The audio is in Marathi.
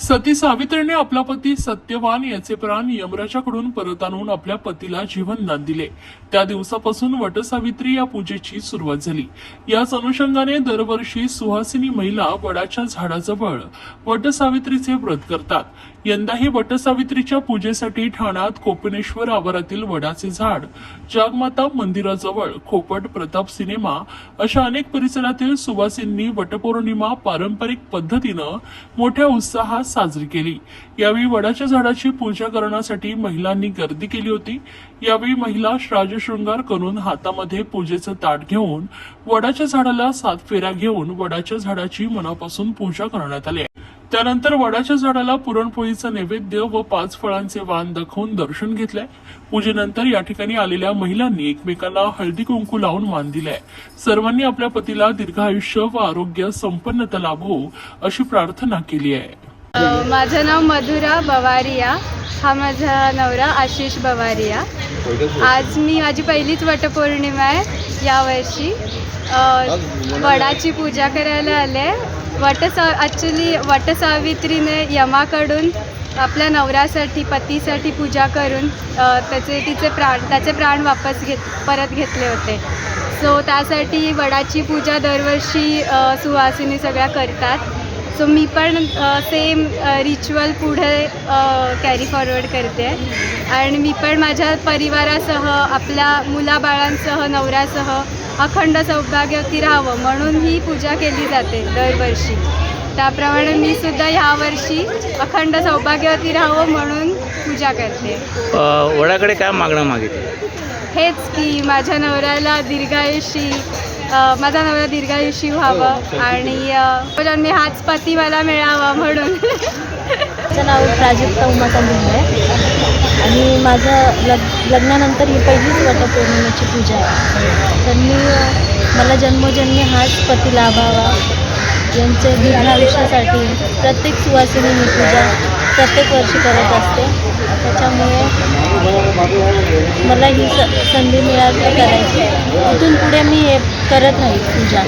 सती सावित्रीने आपला पती सत्यवान याचे प्राण यमराजाकडून परत आणून आपल्या पतीला जीवनदान दिले. त्या दिवसापासून वटसावित्री या पूजेची सुरुवात झाली. याच अनुषंगाने दरवर्षी सुहासिनी महिला वडाच्या झाडाजवळ वटसावित्रीचे व्रत करतात. यंदाही वटसावित्रीच्या पूजेसाठी ठाण्यात कोपिनेश्वर आवारातील वडाचे झाड जागमाता मंदिराजवळ खोपट प्रताप सिनेमा अशा अनेक परिसरातील सुवासींनी वटपौर्णिमा पारंपरिक पद्धतीनं मोठ्या उत्साहात साजरी केली. यावेळी वडाच्या झाडाची पूजा करण्यासाठी महिलांनी गर्दी केली होती. यावेळी महिला श्राजशृंगार करून हातामध्ये पूजेचं ताट घेऊन वडाच्या झाडाला सात फेऱ्या घेऊन वडाच्या झाडाची मनापासून पूजा करण्यात आली. त्यानंतर वडाच्या झाडाला पुरणपोळीचं नैवेद्य व पाच फळांचे वाण दाखवून दर्शन घेतलंय पूजेनंतर या ठिकाणी आलेल्या महिलांनी एकमेकांना हळदी कुंकू लावून मान दिलाय सर्वांनी आपल्या पतीला दीर्घायुष्य व आरोग्य संपन्नता लाभो अशी प्रार्थना केली आहे. माझं नाव मधुरा बवारिया. हा माझा नवरा आशिष बवारिया. आज मी माझी पहिलीच वटपौर्णिमा आहे यावर्षी. वडाची पूजा करायला आले. वटसा ॲक्च्युली वटसावित्रीने यमाकडून आपल्या नवऱ्यासाठी पतीसाठी पूजा करून त्याचे तिचे प्राण त्याचे प्राण वापस घेत परत घेतले होते. सो त्यासाठी वडाची पूजा दरवर्षी सुवासिनी सुहासिनी सगळ्या करतात. सो मी पण सेम रिच्युअल पुढे कॅरी फॉरवर्ड करते. आणि मी पण माझ्या परिवारासह आपल्या मुलाबाळांसह नवऱ्यासह अखंड सौभाग्यवती राहावं म्हणून ही पूजा केली जाते दरवर्षी. त्याप्रमाणे मी सुद्धा ह्यावर्षी अखंड सौभाग्यवती राहावं म्हणून पूजा करते. वडाकडे काय मागणं मागितली? हेच की माझ्या नवऱ्याला दीर्घायुषी माझा नवरा दीर्घायुषी व्हावं आणि अ, जन्मी हाच पती मला मिळावा म्हणून. माझं नाव प्राजक्ता उमाका मुंडे आहे आणि माझं लग लग्नानंतर ही पहिलीच वटपौर्णिमेची पूजा आहे. तर मी मला जन्मोजन्मी हाच पती लाभावा. यांच्या दीर्घ आयुष्यासाठी प्रत्येक सुवासिनी ही पूजा प्रत्येक वर्षी करत असते. त्याच्यामुळे मला ही स संधी मिळाली करायची. इथून पुढे मी हे करत राहील पूजा.